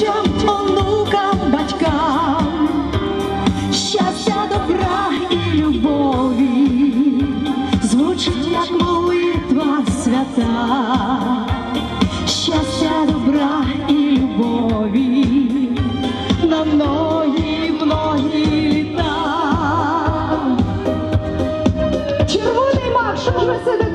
дітям, онукам, батькам, щастя, добра і любові, звучить як молитва свята, щастя, добра і любові, на многі, многі літа. Червоний мак, що ж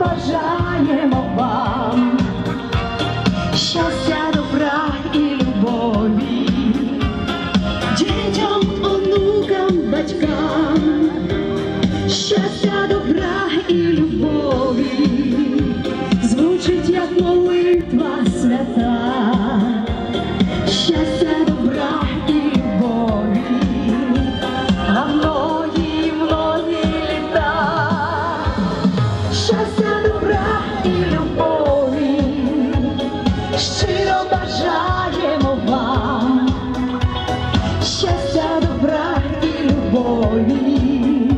бажаємо вам, щастя, добра і любові, дітям, онукам, батькам, щастя, добра і любові, звучить як молитва свята, щастя, добра і любові, на многі, многі літа, щастя, щиро бажаємо вам. Щастя, добра і любові,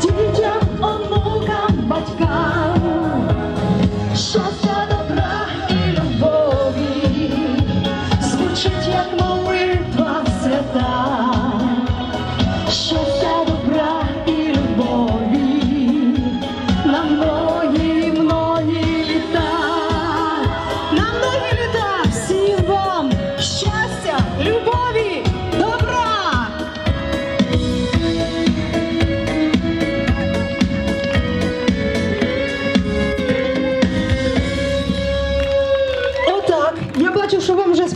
дітям, онукам, батькам, щастя, добра і любові, звучить як. już wam, że